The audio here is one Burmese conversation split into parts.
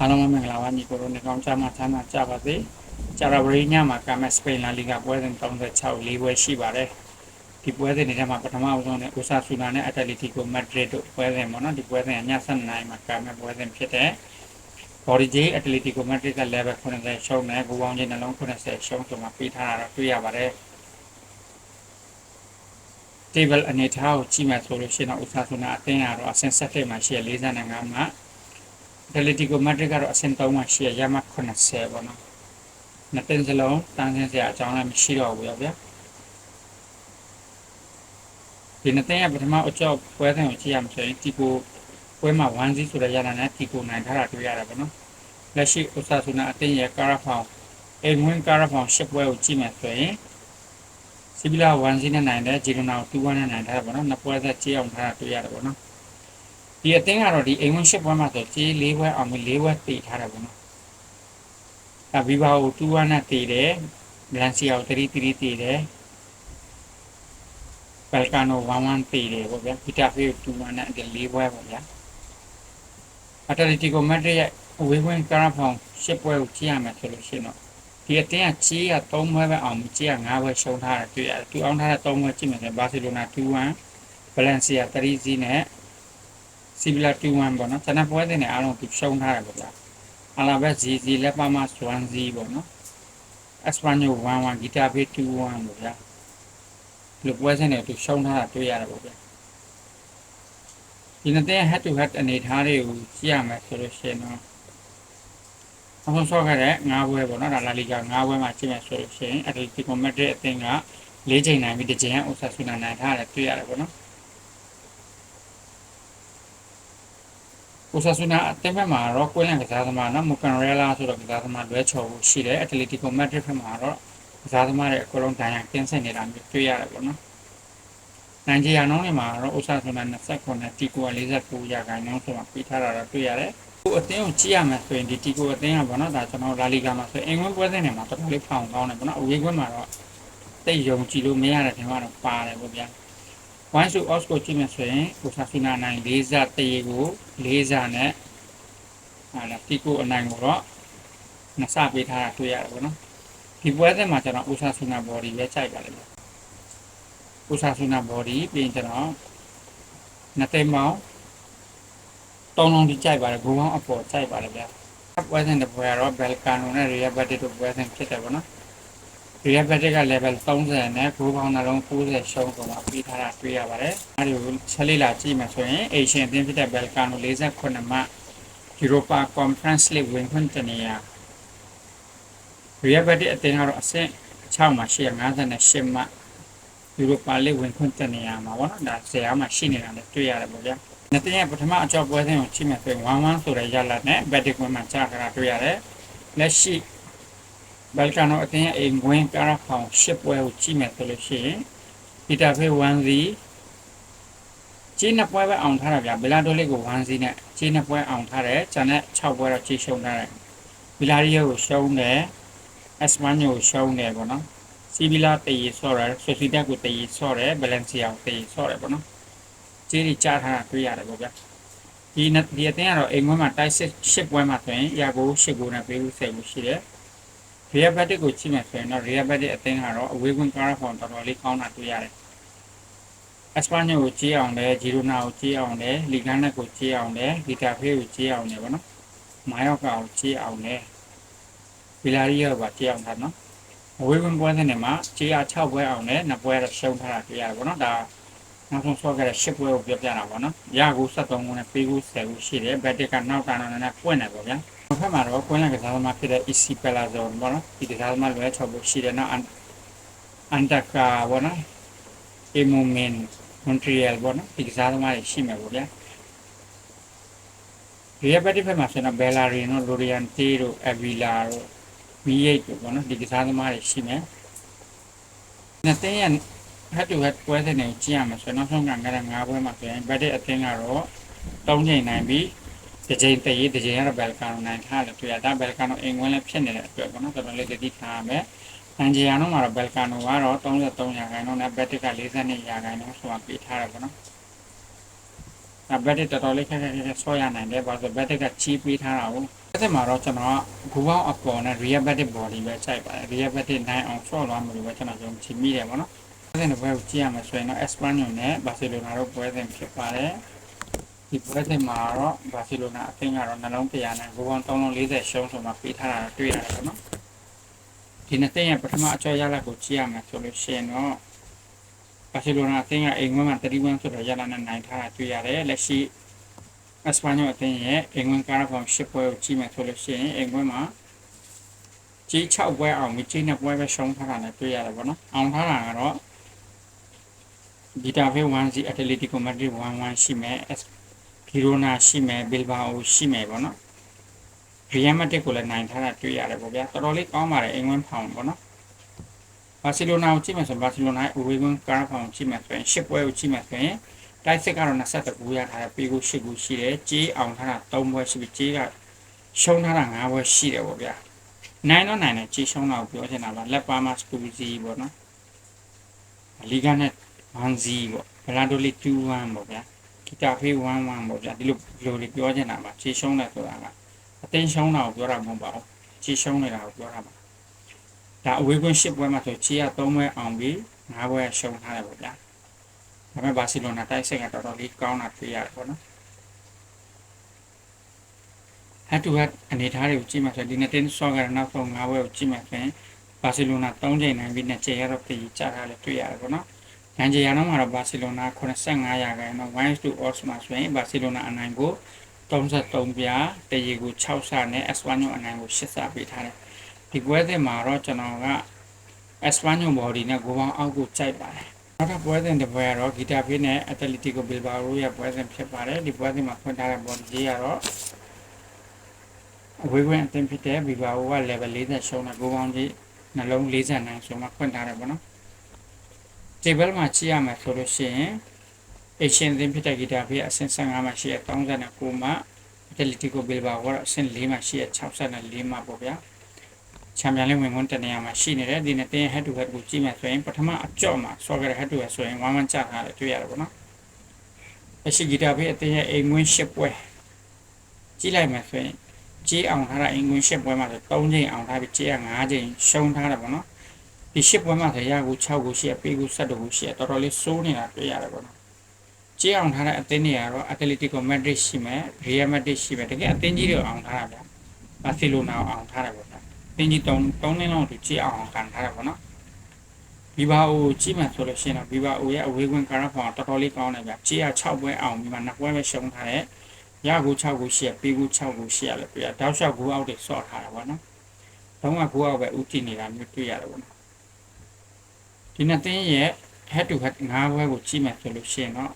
အားလုံးပဲမင်္ဂလာပါညီကိုတို့နေကောင်းချမ်းသာချမ်းသာကြပါစေဂျာရာဘရီညမှာကာမက်စပိန်လာလီဂါပွဲစဉ်36လေးပွဲရှိပါတယ်ဒီပွဲစဉ်တွေထဲမှာပထမအဆုံးနဲ့အိုဆာဆူနာနဲ့အက်တလီတီကိုမက်ဒရစ်တို့ပွဲစဉ်ပေါ့နော်ဒီပွဲစဉ်ကည7:00နာရီမှာကာမက်ပွဲစဉ်ဖြစ်တဲ့ Body J Atletico Madrid က level 90ရှုံးတယ်ဘူပေါင်းချင်းနှလုံး90ရှုံးဆိုမှပေးထားတာတော့တွေ့ရပါတယ် table အနေထားကိုကြည့်မှဆိုလို့ရှိရင်တော့ Osasuna အသင်းကတော့အဆင့်7မှာရှိရ45မှာ Atletico Madrid ကတော့အဆင့်3မှာရှိရရမှ80ပေါ့နော်နှစ်သင်းစလုံးတန်းဆင်းစရာအကြောင်းလည်းမရှိတော့ဘူးရောဗျာဒီနှစ်သင်းကပထမအကြောက်ပွဲစဉ်ကိုကြည့်ရမှာဆိုရင်တီကိုပွဲမှာ1-0ဆိုတဲ့ရလနဲ့တီကိုနိုင်ထားတာတွေ့ရတာပေါ့နော်လက်ရှိ Osasuna အသင်းရဲ့ကာရာဖောင်အိမ်ဝင်ကာရာဖောင်10ပွဲကိုကြည့်မှဆိုရင်စီဗီလာ1စီနဲ့နိုင်တယ်ဂျီရိုနာကို2-1နဲ့နိုင်ထားတယ်ပေါ့နော်နှစ်ပွဲသက်ကြေးအောင်ထားတာတွေ့ရတယ်ပေါ့နော် ဒီအသင်းကတော့ဒီအိမ်ဝင်ရှစ်ပွဲမှာဆိုကြေး၄ပွဲအောင်ပြီး၄ပွဲတည်ထားတယ်ပေါ့နော်အဲဗီဘာကို2-1နဲ့တည်တယ်ဗလန်စီယာကို3-3တည်တယ်ဘယ်ကာနို1-1တည်တယ်ပေါ့ဗျာပီတာဖေးကို2-1နဲ့ဒီ၄ပွဲပေါ့ဗျာအတလက်တီကိုမက်ဒရစ်ရဲ့ဝေးဝင်ကာရာဖောင်ရှစ်ပွဲကိုကြည့်ရမယ်ဆိုလို့ရှိရင်တော့ဒီအတင်းကကြီးက3ဘွဲပဲအောင်ကြီးက5ဘွဲရှုံးထားတယ်တွေ့ရတယ်။သူအောင်ထားတဲ့3ဘွဲကြည့်မယ်ဆိုဘာစီလိုနာ2-1 Valencia 3-0နဲ့ Sevilla 2-1ပေါ့နော်။ကျွန်တော်ပွဲတင်နေအားလုံးသူရှုံးထားတယ်ပေါ့ဗျာ။အလာဘက် ZZ လက်ပါမ1-0ပေါ့နော်။ Espanyol 1-1 Getafe 2-1ပေါ့ဗျာ။ဒီပွဲစဉ်တွေသူရှုံးထားတာတွေ့ရတယ်ပေါ့ဗျာ။ဒီနေ့တဲ့ head to head အနေထားတွေကိုကြည့်ရမယ်ဆိုလို့ရှိရင်တော့အဆုံးဆော့ခဲ့တဲ့၅ဘွဲပေါ့နော်ဒါလာလီဂါ၅ဘွဲမှာကြည့်မယ်ဆိုလို့ရှိရင်အက်တလီတီကိုမက်ဒရစ်အသင်းက၄ချိန်နိုင်ပြီးတစ်ချိန်ကအိုဆာဆူနာနိုင်ထားတယ်တွေ့ရတယ်ပေါ့နော် အိုဆာဆူနာအသင်းဘက်မှာတော့ကွင်းလန်ကစားသမားနော်မူကန်ရဲလာဆိုတော့ကစားသမားလွဲချော်ဖို့ရှိတယ်အက်တလီတီကိုမက်ဒရစ်ဘက်မှာတော့ကစားသမားတွေအကုန်လုံးဒဏ်ရာကင်းစင်နေတာမျိုးတွေ့ရတယ်ပေါ့နော်နိုင်ဂျီယာနှုန်းတွေမှာတော့အိုဆာဆူနာ29နဲ့တီကို49ရာခိုင်နှုန်းဆိုမှပြီးထားတာတော့တွေ့ရတယ်ကိုအသင်းကိုကြည့်ရမယ်ဆိုရင်ဒီတီကိုအသင်းကပေါ့နော်ဒါကျွန်တော်လာလီဂါမှာဆိုရင်အင်္ဂလန်ပွဲစဉ်တွေမှာတော်တော်လေးဖောင်ကောင်းတယ်ပေါ့နော်အဝေးကွင်းမှာတော့တိတ်ယုံကြည်လို့မရတဲ့ထင်ကတော့ပါတယ်ပေါ့ဗျာ ဝိုင်းစုအော့စ်ကိုကြည့်မယ်ဆိုရင်ကိုဆာဖီနာနိုင်၄ဇတရေကို၄ဇနဲ့ဟာလာတီကိုအနိုင်ကိုတော့နှစ်ဆပေးထားတာတွေ့ရတယ်ပေါ့နော်ဒီပွဲစဉ်မှာကျွန်တော်ဥဆာဆူနာဘော်ဒီပဲကြိုက်ပါလိမ့်မယ်ဥဆာဆူနာဘော်ဒီပြီးရင်ကျွန်တော်နှစ်သိန်းပေါင်းတောင်းတောင်းဒီကြိုက်ပါတယ်ဂိုးကောင်းအပေါ်ကြိုက်ပါတယ်ဗျာပွဲစဉ်တစ်ပွဲကတော့ဘယ်ကာနိုနဲ့ရီယာဘတ်တစ်တို့ပွဲစဉ်ဖြစ်တယ်ဗောနော် ရီယာဘတ်တစ်က level 30နဲ့ဂိုးကောင်းနှလုံး90ရှုံးကုန်မှာပြီးထားတာတွေ့ရပါတယ်အဲဒီကိုချက်လေးလာကြည့်မယ်ဆိုရင် Asian အသင်းဖြစ်တဲ့ဘယ်ကာနို48မှ Europa Conference League ဝင်ခွင့်တနေရရီယာဘတ်တစ်အသင်းကတော့အဆင့်6မှာရှိရ58မှ Europa League ဝင်ခွင့်တနေရမှာဗောနော်ဒါဆရာမှရှိနေတာလည်းတွေ့ရတယ်ဗောဗျာနှစ်တင်းရဲ့ပထမအကြောပွဲစဉ်ကိုချိန်မယ်ဆိုရင်1-1ဆိုတဲ့ရလနဲ့ဘက်တစ်ကွင်းမှာကြာခတာတွေ့ရတယ်။လက်ရှိ ဘယ်ကနိုအတင်းရဲ့အိမ်ဝင်ကာရာဖောင်ရှစ်ပွဲကိုချိန်မယ်ဆိုလို့ရှိရင်ပီတာဖေး1စီခြေနှစ်ပွဲပဲအောင်ထားတာဗျာဘီလာတိုလေးကို1စီနဲ့ခြေနှစ်ပွဲအောင်ထားတယ်။ကျန်တဲ့6ပွဲတော့ခြေရှုံထားတယ်။ဘီလာရီယိုကိုရှုံးတယ်။အက်စမန်ညိုကိုရှုံးတယ်ပေါ့နော်။စီဗီလာတည်ဆော့တယ်ဆိုစီတက်ကိုတည်ဆော့တယ်ဘယ်လန်စီယာကိုတည်ဆော့တယ်ပေါ့နော်။ကြေးတွေကြားထားတာတွေ့ရတယ်ပေါ့ဗျာဒီနှစ်ဒီအတင်းကတော့အိမ်ခွဲမှာတိုက်စစ်ရှစ်ပွဲမှာဆိုရင်ရာကိုရှစ်ကိုနဲ့ပေးလို့ဆက်လို့ရှိတယ် ရီယဘတ်တစ်ကိုကြည့်မယ်ဆိုရင်တော့ရီယဘတ်တစ်အတင်းကတော့အဝေးကွင်းကားဖောင်တော်တော်လေးကောင်းတာတွေ့ရတယ်အစပညိုကိုကြေးအောင်တယ်ဂျီရိုနာကိုကြေးအောင်တယ်လီဂန်နက်ကိုကြေးအောင်တယ်လီတာဖေးကိုကြေးအောင်တယ်ဗောနော်မာယော့ကာကိုကြေးအောင်တယ်ဗီလာရီယောပါကြေးအောင်တာနော်အဝေးကွင်းပွဲတဲ့နေမှာကြေးအား6ပွဲအောင်တယ်နှစ်ပွဲတော့ရှုံးထားတာတွေ့ရတယ်ဗောနော်ဒါနောက်ဆုံးဆော့ခဲ့တဲ့ရှစ်ပွဲကိုပြောပြတာပေါ့နော်။ရကူ73ခုနဲ့ပေးကူ10ခုရှိတယ်။ဘက်တစ်ကနောက်တာနော်နဲ့ပွင့်တယ်ပေါ့ဗျာ။တစ် ဖက်မှာတော့ကွင်းလက်ကစားသမားဖြစ်တဲ့ EC Palazzo ပေါ့နော်။ဒီကစားသမားလွယ်ချော်ဖို့ရှိတယ်နော်။အန်တကာပေါ့နော်။ Emomin Montreal ပေါ့နော်။ဒီကစားသမားတွေရှိမယ်ပေါ့ဗျာ။ဒီဘက်တစ်ဖက်မှာဆိုတော့ Bellerin တို့ Loriente တို့ Avila တို့ V8 တို့ပေါ့နော်။ဒီကစားသမားတွေရှိမယ်။နှစ်တင်းရ head to head ပွဲစဉ်တွေကိုကြည့်ရမှာဆိုတော့နောက်ဆုံးကငါး၅ပွဲမှာဆိုရင် budget အသင်းကတော့၃ချိန်နိုင်ပြီး တစ်ချိန်တည်တစ်ချိန်ကတော့ Balkan နိုင်ထားတယ်တွေ့ရတာ Balkan အင်္ဂဝင်လည်းဖြစ်နေတဲ့အတွက်ပေါ့နော်တော်တော်လေးတတိထားရမယ်။နန်ဂျီယာတော့မှာတော့ Balkan ကတော့33ရာခိုင်နှုန်းနဲ့ budget က42ရာခိုင်နှုန်းဆိုတာပေးထားတယ်ပေါ့နော်။ဒါ budget တော်တော်လေးခက်ခက်ခက်ခက်ဆော့ရနိုင်တယ်ဘာလို့ဆို budget ကချီးပေးထားတာကိုအဲ့ဒီမှာတော့ကျွန်တော်ကဘူပေါင်းအပေါ်နဲ့ rehabatic body ပဲကြိုက်ပါတယ် rehabatic နိုင်အောင် short သွားမလို့ပဲကျွန်တော်ယုံကြည်မိတယ်ပေါ့နော်အဲ့ဒီဘက်ကိုကြည့်ရမယ်ဆိုရင်တော့ Espanyol နဲ့ Barcelona တို့ပွဲစဉ်ဖြစ်ပါတယ် ဒီပွဲစဉ်မှာတော့ Barcelona အသင်းကတော့နှလုံး100နဲ့ဘူပေါင်း340ရှုံးဆိုမှပေးထားတာတွေ့ရတယ်ပေါ့နော်ဒီနှစ်သင်းရဲ့ပထမအကျော်ရလဒ်ကိုကြည့်ရမယ်ဆိုလို့ရှိရင်တော့ဘာစီလိုနာအသင်းကအိမ်ဝင်းမှာ31ဆိုတော့ရလာနဲ့နိုင်ထားတာတွေ့ရတယ်လက်ရှိအစပါညိုအသင်းရဲ့အိမ်ဝင်းကားဖောင်10ပွဲကိုကြည့်မယ်ဆိုလို့ရှိရင်အိမ်ဝင်းမှာကြီး6ပွဲအောင်ကြီး2ပွဲပဲရှုံးထားတာလည်းတွေ့ရတယ်ဗောနော်အောင်ထားတာကတော့ဂီတာဖေး1စီအက်တလက်တီကိုမက်ဒရစ်1-1ရှိမယ် ဂီရိုနာရှိမယ်ဘီလ်ဘာအိုရှိမယ်ဗောနော်ရီယယ်မက်တစ်ကိုလည်းနိုင်ထားတာတွေ့ရတယ်ဗောဗျာတော်တော်လေးကောင်းပါတယ်အိမ်ဝင်းဖောင်ဗောနော်ဘာစီလိုနာကိုကြည့်မယ်ဆိုရင်ဘာစီလိုနာရဲ့အဝေးကွင်းကားဖောင်ကြည့်မယ်ဆိုရင်10ပွဲကိုကြည့်မယ်ဆိုရင်တိုက်စစ်ကတော့22ခုရထားတယ်ပေးကို10ခုရှိတယ်ကြေးအောင်ထားတာ3ပွဲရှိပြီကြေးကရှုံးထားတာ5ပွဲရှိတယ်ပေါ့ဗျာနိုင်တော့နိုင်တယ်ကြေးရှုံးတာကိုပြောချင်တာပါလက်ပါမစကူစီပေါ့နော်လီဂါနဲ့1 0ပေါ့ဘလာဒိုလီ2-1ပေါ့ဗျာ ဂီတာဖေး1-1ပေါ့ဗျာဒီလိုဒီလိုလေးပြောချင်တာပါကြေးရှုံးတယ်ဆိုတာကအတင်းရှုံးတာကိုပြောတာမဟုတ်ပါဘူးကြေးရှုံးနေတာကိုပြောတာပါဒါအဝေးကွင်း10ပွဲမှာဆိုချီရ3ပွဲအောင်ပြီး5ပွဲရှုံးထားတယ်ပေါ့ဗျာဒါပေမဲ့ဘာစီလိုနာတိုက်စစ်ကတော်တော်လေးကောင်းတာတွေ့ရတယ်ပေါ့နော် head to head အနေထားတွေကိုကြည့်မှဆိုရင်ဒီနေ့တင်းဆော့ကရနောက်ဆုံး5ပွဲကိုကြည့်မှဆိုရင်ဘာစီလိုနာ3ချိန်နိုင်ပြီးနဲ့ခြေရတော့ပြည်ကြတာလည်းတွေ့ရတယ်ပေါ့နော်။ နိုင်ခြေရတော့မှာတော့ဘာစီလိုနာ85ရာခိုင်နှုန်း1 to odds မှာဆိုရင်ဘာစီလိုနာအနိုင်ကို33ပြားတရီကို6ဆနဲ့ Espanyol အနိုင်ကို8ဆပေးထားတယ်။ဒီပွဲစဉ်မှာတော့ကျွန်တော်က Espanyol body နဲ့ကိုပေါင်းအောက်ကိုကြိုက်ပါတယ်။နောက်ထပ်ပွဲစဉ်တစ်ပွဲကတော့ Gita Pay နဲ့ Atletico Bilbao ရဲ့ပွဲစဉ်ဖြစ်ပါတယ်။ဒီပွဲစဉ်မှာဖွင့်ထားတဲ့ body ကြီးကတော့အဝေးကွင်းအသင်းဖြစ်တဲ့ဘီဘာအိုက level 40ရှုံးတဲ့ကိုပေါင်းကြီးနှလုံး40နိုင်ဆိုမှဖွင့်ထားတယ်ပေါ့နော်။ table မှာကြည့်ရမယ်ဆိုလို့ရှိရင် Asian အသင်းဖြစ်တဲ့ဂီတာဖေးအဆင့်15မှာရှိတဲ့39မှာ Atletico Bilbao ကအဆင့်4မှာရှိတဲ့64မှာပေါ့ဗျာ။ချန်ပီယံလိဝင်ခွင့်တနေရာမှာရှိနေတယ်ဒီနေ့တင်း head to head ကိုကြည့်မယ်ဆိုရင်ပထမအကြော့မှာ soccer head to head ဆိုရင်1-1ကျထားတယ်တွေ့ရတယ်ပေါ့နော်။အရှိဂီတာဖေးအသင်းရဲ့အိမ်ဝင်ရှစ်ပွဲကြည့်လိုက်မယ်ဆိုရင်ကြေးအောင်ထားတာအင်္ဂွင်းရှစ်ပွဲမှာဆို3ချိန်အောင်ထားပြီးကြေးက5ချိန်ရှုံးထားတယ်ပေါ့နော် ဒီရှစ်ပွဲမှာဆိုရကူ6ကူရှိရပေးကူ7ကူရှိရတော်တော်လေးစိုးနေတာတွေ့ရတယ်ပေါ့နော်ကြေးအောင်ထားတဲ့အသင်းတွေကတော့ Atletico Madrid ရှိမယ် Real Madrid ရှိမယ်တကယ်အသင်းကြီးတွေအောင်ထားတာဗျာ Barcelona အောင်ထားတယ်ပေါ့နော်အသင်းကြီး3 3နှစ်လောက်သူကြေးအောင်ခံထားတယ်ပေါ့နော်ဘီဘာအိုကြည့်မှဆိုလို့ရှိရင်တော့ဘီဘာအိုရဲ့အဝေးကွင်းကာရာဖောင်တော်တော်လေးကောင်းတယ်ဗျာကြေးက6ပွဲအောင်ပြီးမှ2ပွဲပဲရှုံးထားတယ်ရကူ6ခုရှိရပေးကူ6ခုရှိရလဲတွေ့ရတောက်လျှောက်ကူအောက်တွေဆော့ထားတာပေါ့နော်။တော့ကကူအောက်ပဲဥတည်နေတာမျိုးတွေ့ရတယ်ပေါ့နော်။ ဒီနှစ်သင်းရဲ့ head to head ၅ဘွဲကိုကြည့်မယ်ဆိုလို့ရှိရင်တော့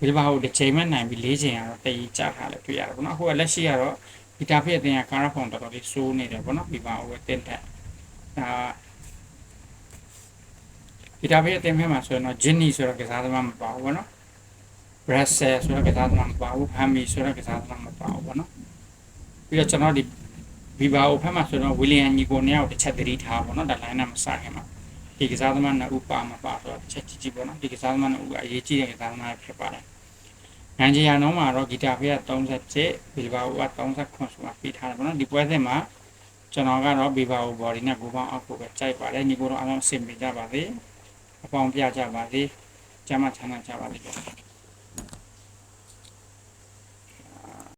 ဘီဘာကိုတစ်ချိန်မှနိုင်ပြီး၄ချိန်ကတော့တည်ကြထားလဲတွေ့ရတယ်ပေါ့နော်။အခုကလက်ရှိကတော့ဒီတာဖေးအသင်းကကာရာဖုန်တော်တော်လေးစိုးနေတယ်ပေါ့နော်။ဘီဘာကိုတင်းတက်ဒါဒီတာဖေးအသင်းဖက်မှာဆိုရင်တော့ဂျင်းနီဆိုတော့ကစားသမားမပါဘူးပေါ့နော်။ Brussels ဆိုတဲ့ကစားသမားမပါဘူး Hami ဆိုတဲ့ကစားသမားမပါဘူးပေါ့နော်ပြီးတော့ကျွန်တော်ဒီ Viva ကိုဖက်မှာဆိုတော့ William ညီကိုနေရာကိုတစ်ချက်သတိထားပါတော့ဒါ line နဲ့မစခင်မှာ ဒီကစားသမားနှစ်ဦးပါမပါဆိုတော့တစ်ချက်ကြည့်ကြည့်ပေါ့နော်ဒီကစားသမားနှစ်ဦးကအရေးကြီးတဲ့ကစားသမားဖြစ်ပါတယ်နိုင်ဂျီယာနောမှာတော့ဂီတာဖေးက37ဘီဘာအိုက39ဆိုမှပြီးထားတယ်ပေါ့နော်ဒီပွဲစဉ်မှာကျွန်တော်ကတော့ဘီဘာအို body နဲ့ကိုပေါင်းအောက်ကိုပဲကြိုက်ပါတယ်ညီကိုတော့အားလုံးအဆင်ပြေကြပါစေအပေါင်းပြကြပါစေကျမ်းမချမ်းသာကြပါစေ